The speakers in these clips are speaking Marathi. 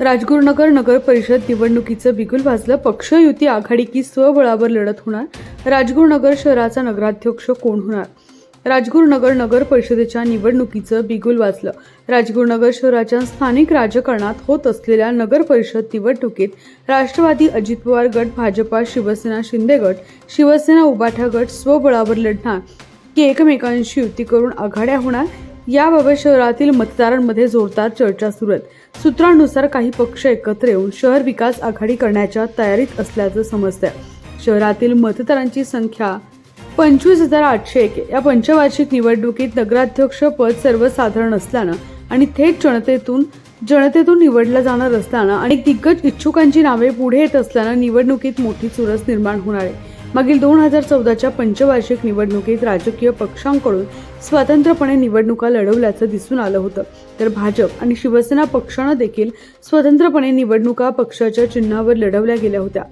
राजगुरुनगर नगर परिषद निवडणुकीचं बिगुल वाजलं. पक्षयुती आघाडी की स्वबळावर लढत होणार? राजगुरुनगर शहराचा नगराध्यक्ष कोण होणार? राजगुरुनगर नगर परिषदेच्या निवडणुकीचं बिगुल वाजलं. राजगुरुनगर शहराच्या स्थानिक राजकारणात होत असलेल्या नगर परिषद निवडणुकीत राष्ट्रवादी अजित पवार गट भाजपा शिवसेना शिंदे गट शिवसेना उबाठा गट स्वबळावर लढणार. की एकमेकांशी युती करून आघाड्या होणार? याबाबत शहरातील मतदारांमध्ये जोरदार चर्चा सुरू आहेत. सूत्रांनुसार काही पक्ष एकत्र येऊन शहर विकास आघाडी करण्याच्या तयारीत असल्याचं समजतंय. शहरातील मतदारांची संख्या पंचवीस हजार आठशे एक या पंचवार्षिक निवडणुकीत नगराध्यक्ष पद सर्वसाधारण असल्यानं आणि थेट जनतेतून जनतेतून निवडलं जाणार असल्यानं अनेक दिग्गज इच्छुकांची नावे पुढे येत असल्यानं निवडणुकीत मोठी चुरस निर्माण होणार आहे. मागील दोन हजार चौदाच्या पंचवार्षिक निवडणुकीत राजकीय पक्षांकडून स्वतंत्रपणे निवडणुका लढवल्याचं दिसून आलं होतं. तर भाजप आणि शिवसेना पक्षानं देखील स्वतंत्रपणे निवडणुका पक्षाच्या चिन्हावर लढवल्या गेल्या होत्या.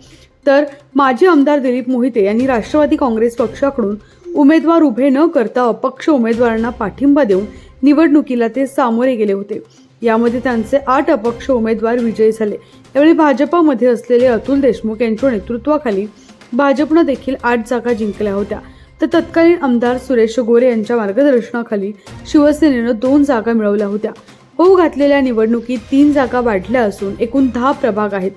तर माजी आमदार दिलीप मोहिते यांनी राष्ट्रवादी काँग्रेस पक्षाकडून उमेदवार उभे न करता अपक्ष उमेदवारांना पाठिंबा देऊन निवडणुकीला ते सामोरे गेले होते. यामध्ये त्यांचे आठ अपक्ष उमेदवार विजयी झाले. यावेळी भाजपामध्ये असलेले अतुल देशमुख यांच्या नेतृत्वाखाली भाजपनं देखील आठ जागा जिंकल्या होत्या. तर तत्कालीन आमदार सुरेश गोरे यांच्या मार्गदर्शनाखाली शिवसेनेनं दोन जागा मिळवल्या होत्या. होऊ घातलेल्या निवडणुकीत तीन जागा वाढल्या असून एकूण दहा प्रभाग आहेत.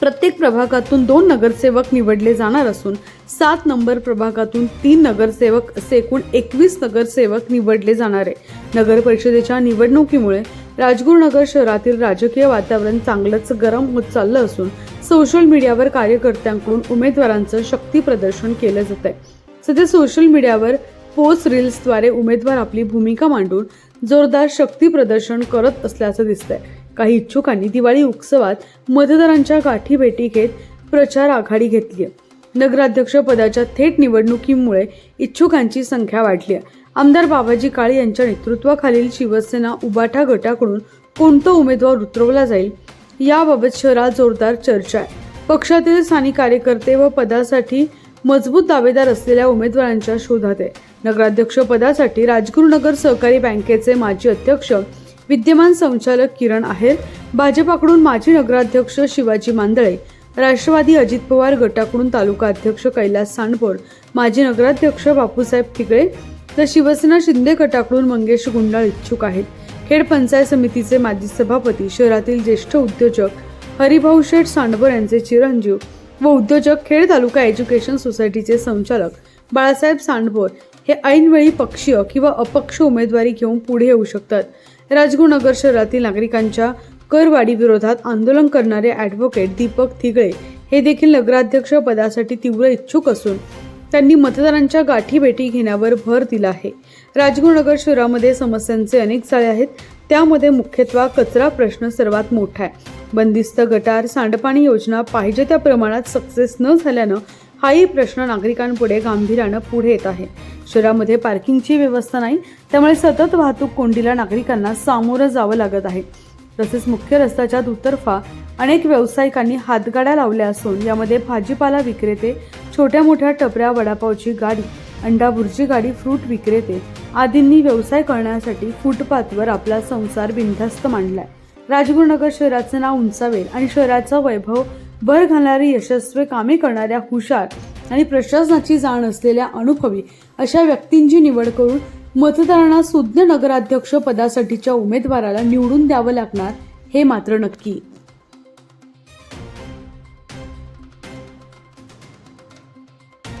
प्रत्येक प्रभागातून दोन नगरसेवक निवडले जाणार असून सात नंबर प्रभागातून तीन नगरसेवक असे एकूण एकवीस नगरसेवक निवडले जाणार आहे. नगर परिषदेच्या निवडणुकीमुळे राजगुरुनगर शहरातील राजकीय वातावरण चांगलंच गरम होत चाललं असून सोशल मीडियावर कार्यकर्त्यांकडून उमेदवारांचं शक्ती प्रदर्शन केलं जात आहे सध्या सोशल मीडियावर पोस्ट रील्सद्वारे उमेदवार आपली भूमिका मांडून जोरदार शक्ती प्रदर्शन करत असल्याचं दिसतंय. काही इच्छुकांनी दिवाळी उत्सवात मतदारांच्या गाठीभेटी घेत प्रचार आघाडी घेतली आहे नगराध्यक्ष पदाच्या थेट निवडणुकीमुळे इच्छुकांची संख्या वाढली आहे आमदार बाबाजी काळे यांच्या नेतृत्वाखालील शिवसेना उबाठा गटाकडून कोणता उमेदवार उतरवला जाईल? याबाबत शहरात जोरदार चर्चा आहे. पक्षातील स्थानिक कार्यकर्ते व पदासाठी मजबूत दावेदार असलेल्या उमेदवारांच्या शोधात आहे. नगराध्यक्ष पदासाठी राजगुरुनगर सहकारी बँकेचे माजी अध्यक्ष विद्यमान संचालक किरण आहेर भाजपाकडून माजी नगराध्यक्ष शिवाजी मांदळे राष्ट्रवादी अजित पवार गटाकडून तालुका अध्यक्ष कैलास सांडपोर माजी नगराध्यक्ष बापूसाहेब ठिकळे तर शिवसेना शिंदे गटाकडून मंगेश गुंडाळ इच्छुक आहेत. खेड पंचायत समितीचे माजी सभापती शहरातील ज्येष्ठ उद्योजक हरिभाऊ शेठ सांडवर यांचे चिरंजीव व उद्योजक खेड तालुका एज्युकेशन सोसायटीचे संचालक बाळासाहेब सांडभोर हे ऐनवेळी पक्षीय किंवा अपक्ष उमेदवारी घेऊन पुढे येऊ शकतात. राजगुरुनगर शहरातील नागरिकांच्या करवाढी विरोधात आंदोलन करणारे ॲडव्होकेट दीपक थिगळे हे देखील नगराध्यक्ष पदासाठी तीव्र इच्छुक असून त्यांनी मतदारांच्या गाठीभेटी घेण्यावर भर दिला आहे. राजगुरुनगर शहरामध्ये समस्यांचे अनेक जाळे आहेत. त्यामध्ये मुख्यत्वे कचरा प्रश्न सर्वात मोठा आहे. बंदिस्त गटार सांडपाणी योजना पाहिजे त्या प्रमाणात सक्सेस न झाल्यानं हाही प्रश्न नागरिकांपुढे गांभीर्यानं पुढे येत आहे. शहरामध्ये पार्किंगची व्यवस्था नाही त्यामुळे सतत वाहतूक कोंडीला नागरिकांना सामोरं जावं लागत आहे. तसेच मुख्य रस्त्याच्या दुतर्फा अनेक व्यावसायिकांनी हातगाड्या लावल्या असून यामध्ये भाजीपाला विक्रेते छोट्या मोठ्या टपऱ्या वडापावची गाडी अंडाभुर्जी गाडी फ्रूट विक्रेते आदींनी व्यवसाय करण्यासाठी फुटपाथवर आपला संसार बिनधास्त मांडलाय. राजगुरुनगर शहराचं नाव उंचावेल आणि शहराचा वैभव भर घालणारी यशस्वी कामे करणाऱ्या हुशार आणि प्रशासनाची जाण असलेल्या अनुभवी अशा व्यक्तींची निवड करून मतदारांना सुज्ञ नगराध्यक्ष पदासाठीच्या उमेदवाराला निवडून द्यावं लागणार हे मात्र नक्की.